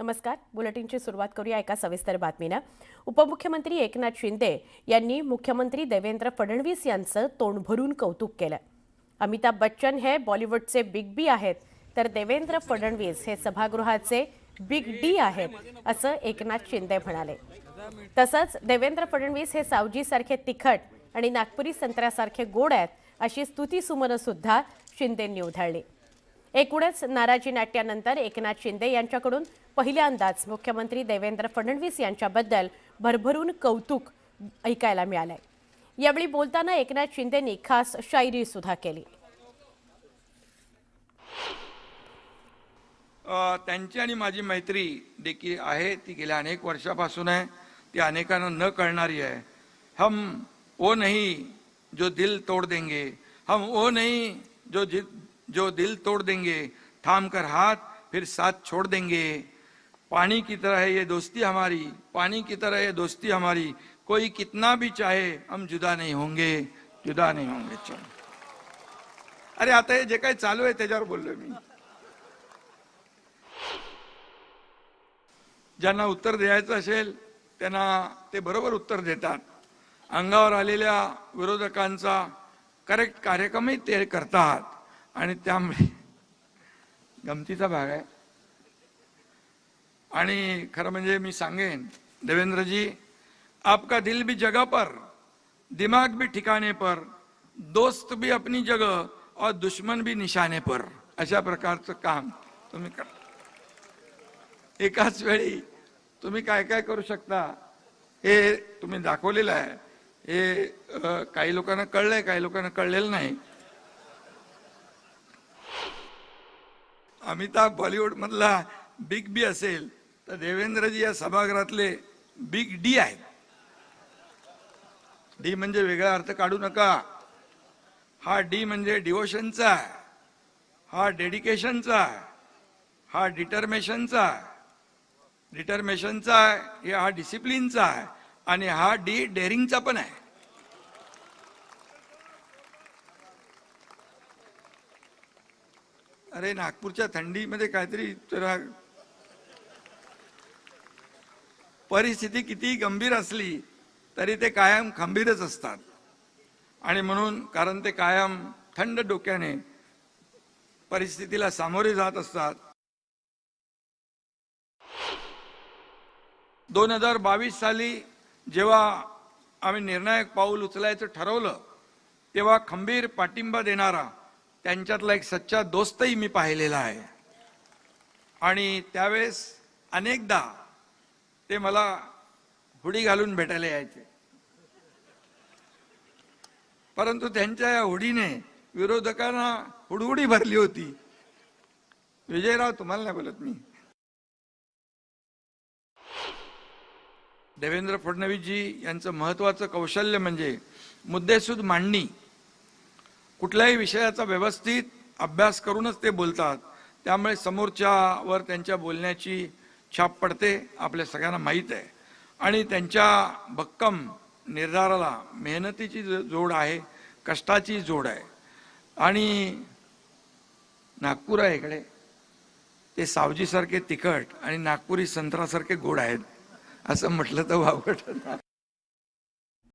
नमस्कार बुलेटिनची सुरुवात करूया एका सविस्तर बातमीनं. उपमुख्यमंत्री एकनाथ शिंदे यांनी मुख्यमंत्री देवेंद्र फडणवीस यांचं तोंड भरून कौतुक केलं. अमिताभ बच्चन हे बॉलिवूडचे बिग बी आहेत तर देवेंद्र फडणवीस हे सभागृहाचे बिग डी आहेत असं एकनाथ शिंदे म्हणाले. तसंच देवेंद्र फडणवीस हे सावजीसारखे तिखट आणि नागपुरी संत्र्यासारखे गोड आहेत अशी स्तुती सुमनं सुद्धा शिंदेंनी उधळली. एकूणच नाराजी नाट्यानंतर एकनाथ शिंदे यांच्याकडून पहिल्यांदाच मुख्यमंत्री देवेंद्र फडणवीस यांच्याबद्दल भरभरून कौतुक ऐकायला मिळालंय. यावेळी बोलताना एकनाथ शिंदेनी खास शायरी सुद्धा केली. त्यांची आणि माझी मैत्री देखील आहे. ती गेल्या अनेक वर्षापासून आहे. ती अनेकांना न कळणारी आहे. हम वो नहीं जो दिल तोड़ देंगे. हम वो नहीं जो जो दिल तोड़ देंगे थाम कर हाथ फिर साथ छोड़ देंगे। पानी की तरह है ये दोस्ती हमारी पानी की तरह ये दोस्ती हमारी। कोई कितना भी चाहे हम जुदा नहीं होंगे जुदा नहीं होंगे चलो। अरे आता हे जे काही चालू आहे त्याच्यावर बोललो मी। ज्यांना उत्तर द्यायचं असेल त्यांना ते बरोबर उत्तर देतात. अंगावर आलेल्या विरोधकांचा करेक्ट कार्यक्रमही ते करतात. आणि त्यामुळे गमतीचा भाग आहे. आणि खरं म्हणजे मी सांगेन देवेंद्रजी आपका दिल भी जगह पर दिमाग भी ठिकाणे पर दोस्त भी अपनी जगह और दुश्मन भी निशाने पर अशा प्रकारचं काम तुम्ही करा. एकाच वेळी तुम्ही काय काय करू शकता हे तुम्ही दाखवलेलं आहे. हे काही लोकांना कळलंय काही लोकांना कळलेलं नाही. अमिताभ बॉलिवूडमधला बिग बी असेल तर देवेंद्रजी या सभागृहातले बिग डी आहेत. डी म्हणजे वेगळा अर्थ काढू नका. हा डी म्हणजे डिवोशनचा आहे. हा डेडिकेशनचा आहे. हा डिटर्मेशनचा आहे. डिटर्मेशनचा आहे हे हा डिसिप्लिनचा आहे. आणि हा डी डेअरिंगचा पण आहे. अरे नागपूरच्या थंडीमध्ये काहीतरी जरा परिस्थिती किती गंभीर असली तरी ते कायम खंबीरच असतात. आणि म्हणून कारण ते कायम थंड डोक्याने परिस्थितीला सामोरे जात असतात. दोन हजार बावीस साली जेव्हा आम्ही निर्णायक पाऊल उचलायचं ठरवलं तेव्हा खंबीर पाठिंबा देणारा त्यांच्यातला एक सच्चा दोस्तही मी पाहिलेला आहे. आणि त्यावेळेस अनेकदा ते मला हुडी घालून भेटायला यायचे. परंतु त्यांच्या या हुडीने विरोधकांना हुडहुडी भरली होती. विजयराव तुम्हाला नाही बोलत मी. देवेंद्र फडणवीसजी यांचं महत्वाचं कौशल्य म्हणजे मुद्देसूद मांडणी. कुठल्याही विषयाचा व्यवस्थित अभ्यास करूनच ते बोलतात. त्यामुळे समोरच्यावर त्यांच्या बोलण्याची छाप पडते आपल्या सगळ्यांना माहीत आहे. आणि त्यांच्या भक्कम निर्धाराला मेहनतीची जो- जोड आहे कष्टाची जोड आहे. आणि नागपूर आहे इकडे. ते सावजीसारखे तिखट आणि नागपुरी संत्रासारखे गोड आहेत असं म्हटलं तर वावगट